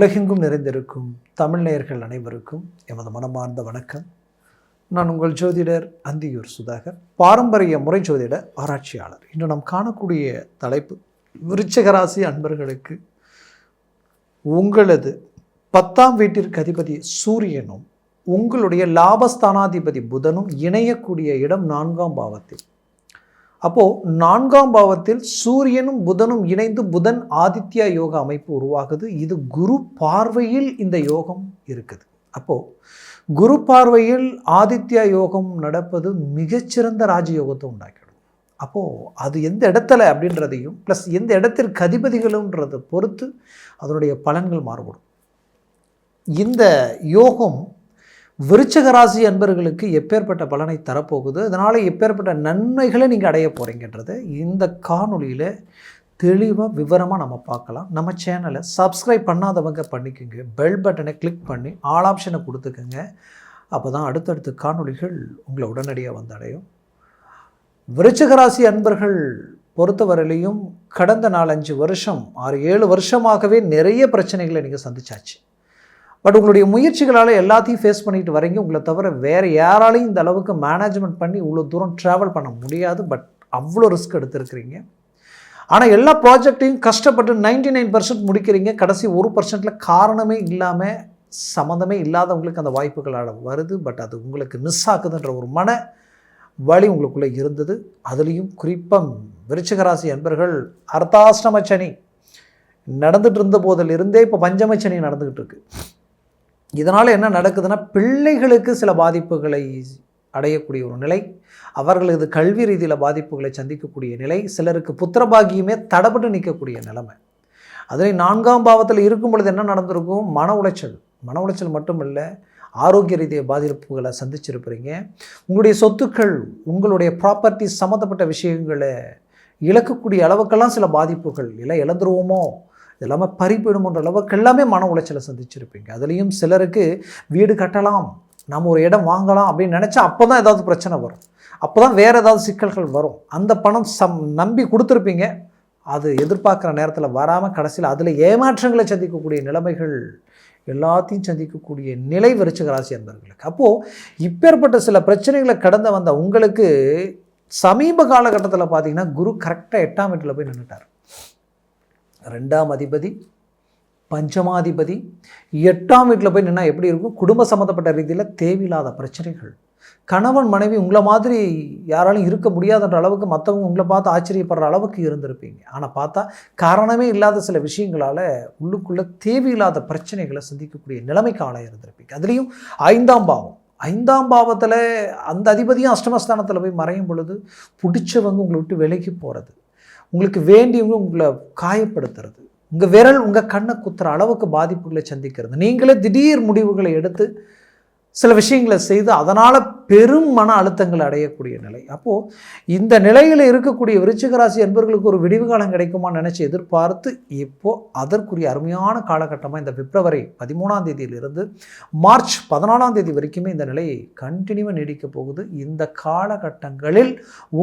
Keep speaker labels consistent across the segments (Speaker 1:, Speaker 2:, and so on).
Speaker 1: உலகெங்கும் நிறைந்திருக்கும் தமிழ் நேயர்கள் அனைவருக்கும் எமது மனமார்ந்த வணக்கம். நான் உங்கள் ஜோதிடர் அந்தியூர் சுதாகர் பாரம்பரிய முறை ஜோதிட ஆராய்ச்சியாளர். இன்று நாம் காணக்கூடிய தலைப்பு விருச்சகராசி அன்பர்களுக்கு உங்களது பத்தாம் வீட்டிற்கு அதிபதி சூரியனும் உங்களுடைய லாபஸ்தானாதிபதி புதனும் இணையக்கூடிய இடம் நான்காம் பாவத்தில். அப்போது நான்காம் பாவத்தில் சூரியனும் புதனும் இணைந்து புதன் ஆதித்யா யோக அமைப்பு உருவாகுது. இது குரு பார்வையில் இந்த யோகம் இருக்குது. அப்போது குரு பார்வையில் ஆதித்யா யோகம் நடப்பது மிகச்சிறந்த ராஜயோகத்தை உண்டாக்கிடும். அப்போது அது எந்த இடத்துல அப்படின்றதையும் ப்ளஸ் எந்த இடத்திற்கு அதிபதிகளுன்றதை பொறுத்து அதனுடைய பலன்கள் மாறுபடும். இந்த யோகம் விருச்சக ராசி அன்பர்களுக்கு எப்பேற்பட்ட பலனை தரப்போகுது? அதனால் எப்பேற்பட்ட நன்மைகளை நீங்கள் அடைய போகிறீங்கன்றது இந்த காணொளியில் தெளிவாக விவரமாக நம்ம பார்க்கலாம். நம்ம சேனலை சப்ஸ்கிரைப் பண்ணாதவங்க பண்ணிக்கோங்க. பெல் பட்டனை கிளிக் பண்ணி ஆல் ஆப்ஷனை கொடுத்துக்கோங்க. அப்போ தான் அடுத்தடுத்த காணொலிகள் உங்களை உடனடியாக வந்து அடையும் அன்பர்கள் பொறுத்தவரையிலையும் கடந்த நாலஞ்சு வருஷம் ஆறு ஏழு வருஷமாகவே நிறைய பிரச்சனைகளை நீங்கள் சந்திச்சாச்சு. பட் உங்களுடைய முயற்சிகளால் எல்லாத்தையும் ஃபேஸ் பண்ணிட்டு வரீங்க உங்களை தவிர வேறு யாராலையும் இந்த அளவுக்கு மேனேஜ்மெண்ட் பண்ணி இவ்வளோ தூரம் ட்ராவல் பண்ண முடியாது. பட் அவ்வளோ ரிஸ்க் எடுத்திருக்கிறீங்க. ஆனால் எல்லா ப்ராஜெக்டையும் கஷ்டப்பட்டு நைன்டி நைன் பர்சன்ட் முடிக்கிறீங்க. கடைசி ஒரு பர்சன்ட்டில் காரணமே இல்லாமல் சம்மந்தமே இல்லாதவங்களுக்கு அந்த வாய்ப்புகளால் வருது. பட் அது உங்களுக்கு மிஸ் ஆகுதுன்ற ஒரு மன வழி உங்களுக்குள்ளே இருந்தது. அதுலேயும் குறிப்பாக விருச்சிகராசி அன்பர்கள் அர்த்தாஷ்டம சனி. நடந்துகிட்டு இருந்த போதிலிருந்தே இப்போ பஞ்சம சனி நடந்துக்கிட்டு இருக்கு. இதனால் என்ன நடக்குதுன்னா பிள்ளைகளுக்கு சில பாதிப்புகளை அடையக்கூடிய ஒரு நிலை அவர்களது கல்வி ரீதியில் பாதிப்புகளை சந்திக்கக்கூடிய நிலை சிலருக்கு புத்திரபாகியமே தடப்பட்டு நிற்கக்கூடிய நிலைமை. அதில் நான்காம் பாவத்தில் இருக்கும் பொழுது என்ன நடந்திருக்கும்? மன உளைச்சல். மன உளைச்சல் மட்டும் இல்லை ஆரோக்கிய ரீதிய பாதிப்புகளை சந்திச்சிருப்பீங்க உங்களுடைய சொத்துக்கள் உங்களுடைய ப்ராப்பர்ட்டி சம்மந்தப்பட்ட விஷயங்களை இழக்கக்கூடிய அளவுக்கெல்லாம் சில பாதிப்புகள் இல்லை இழந்துருவோமோ? இதெல்லாமே பறிப்பிடுமன்ற அளவுக்கு எல்லாமே மன உளைச்சலை சந்திச்சிருப்பீங்க. அதுலேயும் சிலருக்கு வீடு கட்டலாம் நம்ம ஒரு இடம் வாங்கலாம் அப்படின்னு நினச்சா அப்போ தான் ஏதாவது பிரச்சனை வரும். அப்போ தான் வேறு ஏதாவது சிக்கல்கள் வரும். அந்த பணம் சம் நம்பி கொடுத்துருப்பீங்க. அது எதிர்பார்க்குற நேரத்தில் வராமல் கடைசியில் அதில் ஏமாற்றங்களை சந்திக்கக்கூடிய நிலைமைகள் எல்லாத்தையும் சந்திக்கக்கூடிய நிலை விருச்சிக ராசி என்பவர்களுக்கு அப்போது இப்பேற்பட்ட சில பிரச்சனைகளை கடந்து வந்த உங்களுக்கு சமீப காலகட்டத்தில் பார்த்தீங்கன்னா குரு கரெக்டாக எட்டாம் வீட்டில் போய் நின்றுட்டார் ரெண்டாம் அதிபதி பஞ்சமாதிபதி எட்டாம் வீட்டில் போய் நின்னா எப்படி இருக்கும்? குடும்ப சம்மந்தப்பட்ட ரீதியில் தேவையில்லாத பிரச்சனைகள். கணவன் மனைவி உங்களை மாதிரி யாராலும் இருக்க முடியாதுன்ற அளவுக்கு மற்றவங்க உங்களை பார்த்து ஆச்சரியப்படுற அளவுக்கு இருந்திருப்பீங்க. ஆனால் பார்த்தா காரணமே இல்லாத சில விஷயங்களால் உள்ளுக்குள்ளே தேவையில்லாத பிரச்சனைகளை சந்திக்கக்கூடிய நிலைமைக்கு ஆளாக இருந்திருப்பீங்க. அதுலேயும் ஐந்தாம் பாவம். ஐந்தாம் பாவத்தில் அந்த அதிபதியும் அஷ்டமஸ்தானத்தில் போய் மறையும் பொழுது பிடிச்சவங்க உங்களை விட்டு விலைக்கு போகிறது உங்களுக்கு வேண்டியவங்க உங்களை காயப்படுத்துறது. உங்கள் விரல் உங்கள் கண்ணை குத்துற அளவுக்கு பாதிப்புகளை சந்திக்கிறது. நீங்களே திடீர் முடிவுகளை எடுத்து சில விஷயங்களை செய்து அதனால் பெரும் மன அழுத்தங்களை அடையக்கூடிய நிலை. அப்போது இந்த நிலையில் இருக்கக்கூடிய விருச்சிகராசி என்பவர்களுக்கு ஒரு விடிவு காலம் கிடைக்குமான்னு நினச்சி எதிர்பார்த்து இப்போது அதற்குரிய அருமையான காலகட்டமாக இந்த பிப்ரவரி பதிமூணாம் தேதியிலிருந்து மார்ச் பதினாலாம் தேதி வரைக்குமே இந்த நிலையை கண்டினியூவாக நீடிக்க போகுது. இந்த காலகட்டங்களில்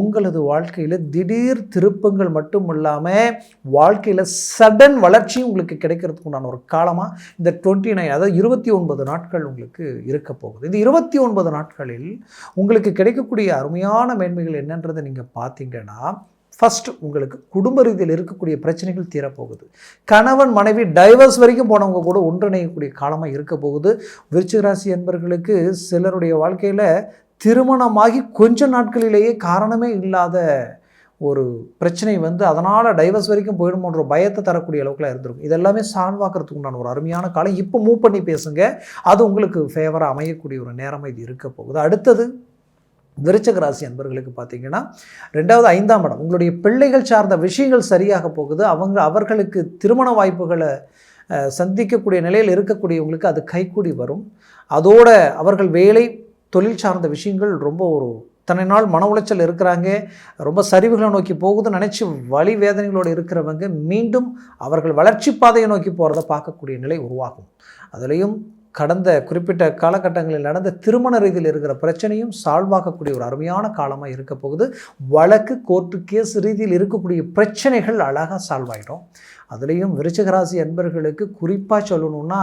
Speaker 1: உங்களது வாழ்க்கையில் திடீர் திருப்பங்கள் மட்டும் இல்லாமல் வாழ்க்கையில் சடன் வளர்ச்சி உங்களுக்கு கிடைக்கிறதுக்கு உண்டான ஒரு காலமாக இந்த டுவெண்ட்டி நைன் அதாவது இருபத்தி ஒன்பது நாட்கள் உங்களுக்கு இருக்க போகுது. இந்த இருபத்தி ஒன்பது நாட்களில் உங்களுக்கு கிடைக்கக்கூடிய அருமையான மேன்மைகள் என்னன்றதை நீங்கள் பார்த்தீங்கன்னா ஃபஸ்ட் உங்களுக்கு குடும்ப ரீதியில் இருக்கக்கூடிய பிரச்சனைகள் தீரப்போகுது. கணவன் மனைவி டைவர்ஸ் வரைக்கும் போனவங்க கூட ஒன்றிணையக்கூடிய காலமாக இருக்க போகுது. விருச்சிகராசி என்பர்களுக்கு சிலருடைய வாழ்க்கையில் திருமணமாகி கொஞ்ச நாட்களிலேயே காரணமே இல்லாத ஒரு பிரச்சனை வந்து அதனால் டைவர்ஸ் வரைக்கும் போயிடுமோன்ற பயத்தை தரக்கூடிய அளவுக்குலாம் இருந்திருக்கும். இதெல்லாமே எல்லாமே ஆக்கிறதுக்கு உண்டான ஒரு அருமையான காலம். இப்போ மூவ் பண்ணி பேசுங்க. அது உங்களுக்கு ஃபேவராக அமையக்கூடிய ஒரு நேரமாக இது இருக்க போகுது. அடுத்தது விருச்சக ராசி அன்பர்களுக்கு பார்த்தீங்கன்னா ரெண்டாவது ஐந்தாம் இடம். உங்களுடைய பிள்ளைகள் சார்ந்த விஷயங்கள் சரியாக போகுது. அவங்க அவர்களுக்கு திருமண வாய்ப்புகளை சந்திக்கக்கூடிய நிலையில் இருக்கக்கூடியவங்களுக்கு அது கைக்கூடி வரும். அதோட அவர்கள் வேலை தொழில் சார்ந்த விஷயங்கள் ரொம்ப ஒரு இத்தனை நாள் மன உளைச்சல் இருக்கிறாங்க. ரொம்ப சரிவுகளை நோக்கி போகுதுன்னு நினச்சி வழி வேதனைகளோடு இருக்கிறவங்க மீண்டும் அவர்கள் வளர்ச்சி பாதையை நோக்கி போகிறத பார்க்கக்கூடிய நிலை உருவாகும். அதுலேயும் கடந்த குறிப்பிட்ட காலகட்டங்களில் நடந்த திருமண ரீதியில் இருக்கிற பிரச்சனையும் சால்வ் ஆகக்கூடிய ஒரு அருமையான காலமாக இருக்க போகுது. வழக்கு கோர்ட்டு கேஸ் ரீதியில் இருக்கக்கூடிய பிரச்சனைகள் அழகாக சால்வ் ஆகிடும் அதுலேயும் விருச்சகராசி அன்பர்களுக்கு குறிப்பாக சொல்லணுன்னா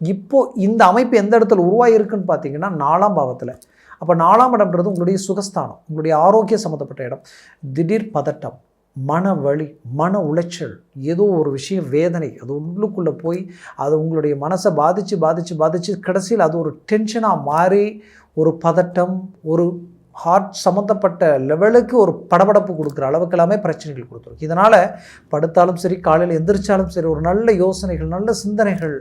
Speaker 1: இப்போது இந்த அமைப்பு எந்த இடத்துல உருவாகிருக்குன்னு பார்த்தீங்கன்னா நாலாம் பாவத்தில். அப்போ நாலாம் இடம்ன்றது உங்களுடைய சுகஸ்தானம் உங்களுடைய ஆரோக்கிய சம்மந்தப்பட்ட இடம். திடீர் பதட்டம் மன வழி மன உளைச்சல் ஏதோ ஒரு விஷயம் வேதனை அது உள்ளுக்குள்ளே போய் அது உங்களுடைய மனசை பாதித்து பாதித்து பாதித்து கடைசியில் அது ஒரு டென்ஷனாக மாறி ஒரு பதட்டம் ஒரு ஹார்ட் சம்மந்தப்பட்ட லெவலுக்கு ஒரு படபடப்பு கொடுக்குற அளவுக்கு எல்லாமே பிரச்சனைகள் கொடுத்துரும். இதனால் படுத்தாலும் சரி காலையில் எந்திரிச்சாலும் சரி ஒரு நல்ல யோசனைகள் நல்ல சிந்தனைகள்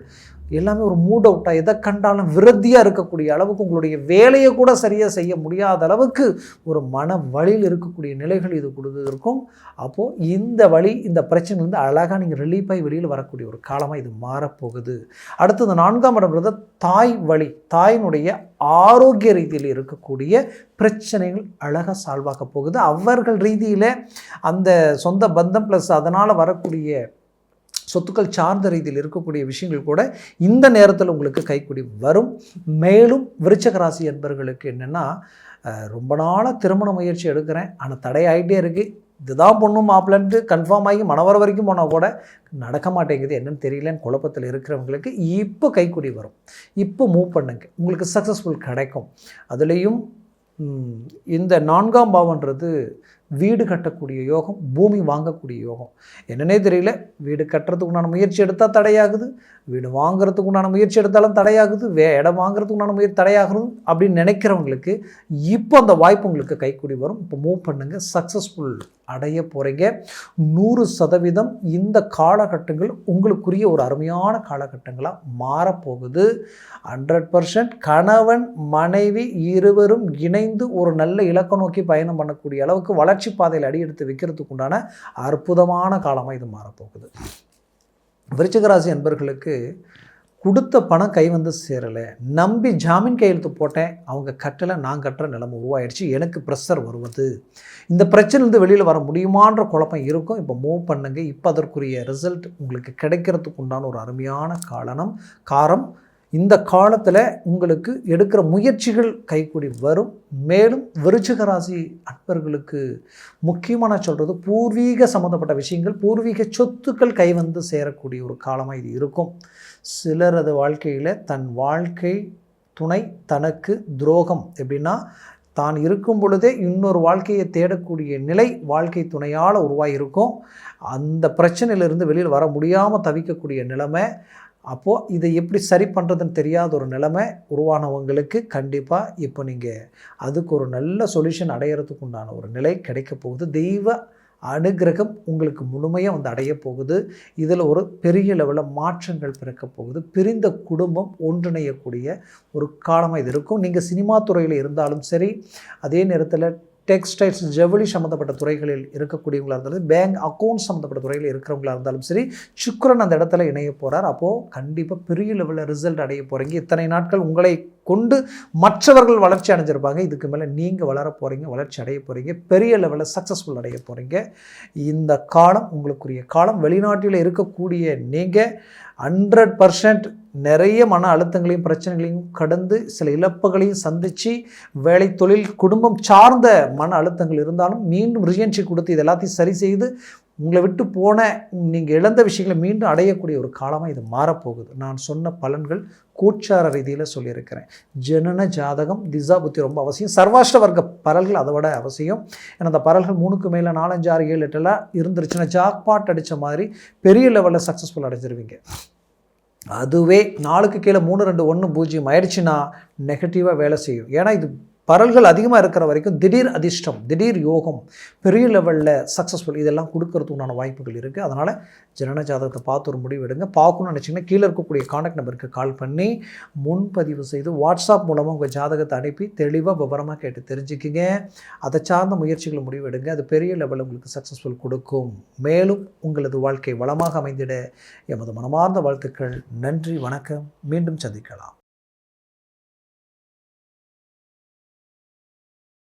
Speaker 1: எல்லாமே ஒரு மூட் அவுட்டாக எதை கண்டாலும் விரத்தியாக இருக்கக்கூடிய அளவுக்கு உங்களுடைய வேலையை கூட சரியாக செய்ய முடியாத அளவுக்கு ஒரு மன வழியில் இருக்கக்கூடிய நிலைகள் இது கொடுத்துருக்கும் அப்போது இந்த வழி இந்த பிரச்சனைலேருந்து அழகாக நீங்கள் ரிலீஃப் ஆகி வெளியில் வரக்கூடிய ஒரு காலமாக இது மாறப்போகுது. அடுத்தது நான்காம் இடம்ன்றது தாய் வழி தாயினுடைய ஆரோக்கிய ரீதியில் இருக்கக்கூடிய பிரச்சனைகள் அழகாக சால்வாக போகுது. அவர்கள் ரீதியில் அந்த சொந்த பந்தம் ப்ளஸ் அதனால் வரக்கூடிய சொத்துக்கள் சார்ந்த ரீதியில் இருக்கக்கூடிய விஷயங்கள் கூட இந்த நேரத்தில் உங்களுக்கு கைக்குடி வரும். மேலும் விருச்சக ராசி என்பவர்களுக்கு என்னென்னா ரொம்ப நாளாக திருமண முயற்சி எடுக்கிறேன். ஆனால் தடையாகிட்டே இருக்குது இதுதான் பொண்ணு மாப்பிள்ளன்ட்டு கன்ஃபார்ம் ஆகி மனவர வரைக்கும் போனால் கூட நடக்க மாட்டேங்குது. என்னன்னு தெரியலன்னு குழப்பத்தில் இருக்கிறவங்களுக்கு இப்போ கைக்குடி வரும். இப்போ மூவ் பண்ணுங்க. உங்களுக்கு சக்ஸஸ்ஃபுல் கிடைக்கும். அதுலேயும் இந்த நான்காம் பாவன்றது வீடு கட்டக்கூடிய யோகம் பூமி வாங்கக்கூடிய யோகம். என்னன்னே தெரியல. வீடு கட்டுறதுக்கு உண்டான முயற்சி எடுத்தால் தடையாகுது. வீடு வாங்குறதுக்கு உண்டான முயற்சி எடுத்தாலும் தடையாகுது. வே இடம் வாங்குறதுக்கு உண்டான முயற்சி தடையாகிறது அப்படின்னு நினைக்கிறவங்களுக்கு இப்போ அந்த வாய்ப்பு உங்களுக்கு கைக்கூடி வரும். இப்போ மூவ் பண்ணுங்கள் சக்ஸஸ்ஃபுல் அடைய போகிறீங்க நூறு சதவீதம் இந்த காலகட்டங்கள் உங்களுக்குரிய ஒரு அருமையான காலகட்டங்களாக மாறப்போகுது. ஹண்ட்ரட் பர்சன்ட் கணவன் மனைவி இருவரும் இணைந்து ஒரு நல்ல இலக்க நோக்கி பயணம் பண்ணக்கூடிய அளவுக்கு வளர்ச்சி பாதையில் அடி எடுத்து வைக்கிறதுக்கு உண்டான அற்புதமான காலமாக இது மாறப்போகுது விருச்சிகராசி என்பர்களுக்கு கொடுத்த பணம் கை வந்து சேரலை. நம்பி ஜாமீன் கையெழுத்து போட்டேன். அவங்க கட்டலை நான் கட்டுற நிலைமை உருவாயிடுச்சு. எனக்கு ப்ரெஷர் வருவது. இந்த பிரச்சனைலேருந்து வெளியில் வர முடியுமான்ற குழப்பம் இருக்கும். இப்போ மூவ் பண்ணுங்க. இப்போ அதற்குரிய ரிசல்ட் உங்களுக்கு கிடைக்கிறதுக்கு உண்டான ஒரு அருமையான காரணம் காரம் இந்த காலத்தில் உங்களுக்கு எடுக்கிற முயற்சிகள் கைக்கூடி வரும். மேலும் விருச்சிக ராசி அன்பர்களுக்கு நான் சொல்கிறது பூர்வீக சம்மந்தப்பட்ட விஷயங்கள் பூர்வீக சொத்துக்கள் கை வந்து சேரக்கூடிய ஒரு காலமாக இது இருக்கும். சிலரது வாழ்க்கையில் தன் வாழ்க்கை துணை தனக்கு துரோகம் எப்படின்னா தான் இருக்கும் பொழுதே இன்னொரு வாழ்க்கையை தேடக்கூடிய நிலை வாழ்க்கை துணையால் உருவாகியிருக்கும் அந்த பிரச்சனையிலிருந்து வெளியில் வர முடியாமல் தவிக்கக்கூடிய நிலைமை அப்போது இதை எப்படி சரி பண்ணுறதுன்னு தெரியாத ஒரு நிலைமை உருவானவங்களுக்கு கண்டிப்பாக இப்போ நீங்கள் அதுக்கு ஒரு நல்ல சொல்யூஷன் அடையிறதுக்கு உண்டான ஒரு நிலை கிடைக்க போகுது. தெய்வ அனுகிரகம் உங்களுக்கு முழுமையாக வந்து அடைய போகுது. இதில் ஒரு பெரிய லெவலில் மாற்றங்கள் பிறக்க போகுது. பிரிந்த குடும்பம் ஒன்றிணையக்கூடிய ஒரு காலமாக இது இருக்கும். நீங்கள் சினிமா துறையில் இருந்தாலும் சரி அதே நேரத்தில் டெக்ஸ்டைல்ஸ் ஜவுளி சம்மந்தப்பட்ட துறைகளில் இருக்கக்கூடியவங்களாக இருந்தாலும் பேங்க் அக்கௌண்ட் சம்மந்தப்பட்ட துறையில் இருக்கிறவங்களாக இருந்தாலும் சரி சுக்கரன் அந்த இடத்துல இணைய போகிறார் அப்போது கண்டிப்பாக பெரிய லெவலில் ரிசல்ட் அடைய போகிறீங்க இத்தனை நாட்கள் உங்களை கொண்டு மற்றவர்கள் வளர்ச்சி அடைஞ்சிருப்பாங்க. இதுக்கு மேலே நீங்கள் வளர போகிறீங்க வளர்ச்சி அடைய போகிறீங்க பெரிய லெவலில் சக்ஸஸ்ஃபுல் அடைய போகிறீங்க இந்த காலம் உங்களுக்குரிய காலம். வெளிநாட்டில் இருக்கக்கூடிய நீங்கள் ஹண்ட்ரட் பர்சன்ட் நிறைய மன அழுத்தங்களையும் பிரச்சனைகளையும் கடந்து சில இழப்புகளையும் சந்தித்து வேலை தொழில் குடும்பம் சார்ந்த மன அழுத்தங்கள் இருந்தாலும் மீண்டும் ரியன்ட்ரி கொடுத்து இது எல்லாத்தையும் சரி செய்து உங்களை விட்டு போன நீங்கள் இழந்த விஷயங்களை மீண்டும் அடையக்கூடிய ஒரு காலமாக இது மாறப்போகுது. நான் சொன்ன பலன்கள் கூச்சார ரீதியில் சொல்லியிருக்கிறேன். ஜனன ஜாதகம் திசா புத்தி ரொம்ப அவசியம். சர்வாஷ்ட வர்க்க பரல்கள் அதை விட அவசியம். ஏன்னா அந்த பரல்கள் மூணுக்கு மேலே நாலஞ்சு ஆறு ஏழு எட்டெல்லாம் இருந்துருச்சுன்னா ஜாக்பாட் அடித்த மாதிரி பெரிய லெவலில் சக்ஸஸ்ஃபுல் அடைஞ்சிருவீங்க. அதுவே நாளுக்கு கீழே மூணு ரெண்டு ஒன்று பூஜ்ஜியம் ஆயிடுச்சுன்னா நெகட்டிவாக வேலை செய்யும். ஏன்னா இது பரல்கள் அதிகமாக இருக்கிற வரைக்கும் திடீர் அதிர்ஷ்டம் திடீர் யோகம் பெரிய லெவலில் சக்ஸஸ்ஃபுல் இதெல்லாம் கொடுக்கறதுக்கு உண்டான வாய்ப்புகள் இருக்குது அதனால் ஜனன ஜாதகத்தை பார்த்து ஒரு முடிவு எடுங்க. பார்க்கணும்னு நினச்சிங்கன்னா கீழே இருக்கக்கூடிய காண்டாக்ட் நம்பருக்கு கால் பண்ணி முன்பதிவு செய்து வாட்ஸ்அப் மூலமாக உங்கள் ஜாதகத்தை அனுப்பி தெளிவாக விவரமாக கேட்டு தெரிஞ்சுக்கிங்க. அதை சார்ந்த முயற்சிகளை முடிவு எடுங்க. அது பெரிய லெவலில் உங்களுக்கு சக்ஸஸ்ஃபுல் கொடுக்கும். மேலும் உங்களது வாழ்க்கை வளமாக அமைந்திட எமது மனமார்ந்த வாழ்த்துக்கள். நன்றி வணக்கம். மீண்டும் சந்திக்கலாம்.